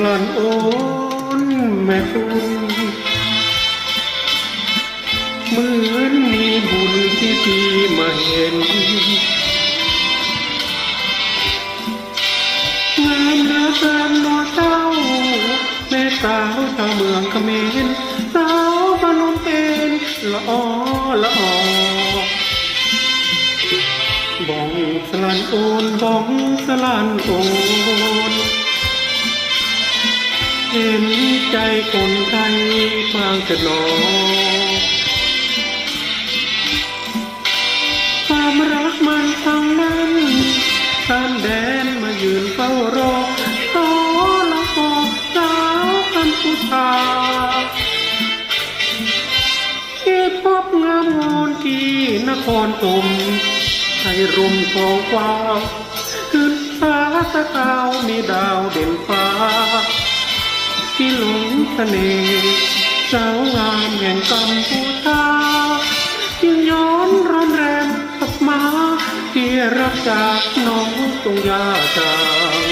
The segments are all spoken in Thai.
รันโอนแม่คุณเหมือนมีบุญที่พี่มาเห็นงามเหลือเกินหนอเจ้าแม่สาวชาวเมืองเขมรสาวพนมเป็นละออละออบองสลันโอนบองสลันโอน เห็นใจคนไทยบางจะนอความรักมันทางนั้นข้ามแดนมายืนเฝ้ารอขอละกอสาวกัมพูชาที่พบงามงอนที่นครตมให้รุมทองฟ้าขึ้นฟ้าตะกาวมีดาวเด่นฟ้า ที่หลงเสน่ห์สาวงามแห่งกัมพูชายังย้อนร้อนแรมกับมาที่รักจากน้องตรงยาจาง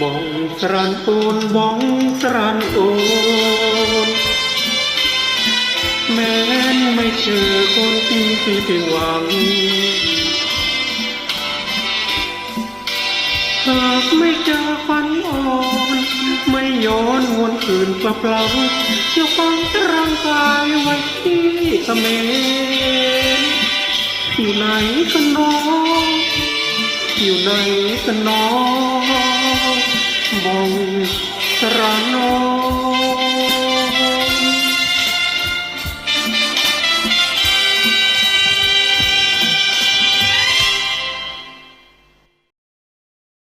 บ้องสรันโอนบ้องสรันโอนแม้นไม่เจอคนที่พี่เป็นหวังหากไม่เจอ ไม่ย้อนวนคืนกลับหลังจะฟังร่างกายไว้ที่เขมรอยู่ไหนกันน้องอยู่ไหนกันน้องบองสระน้อง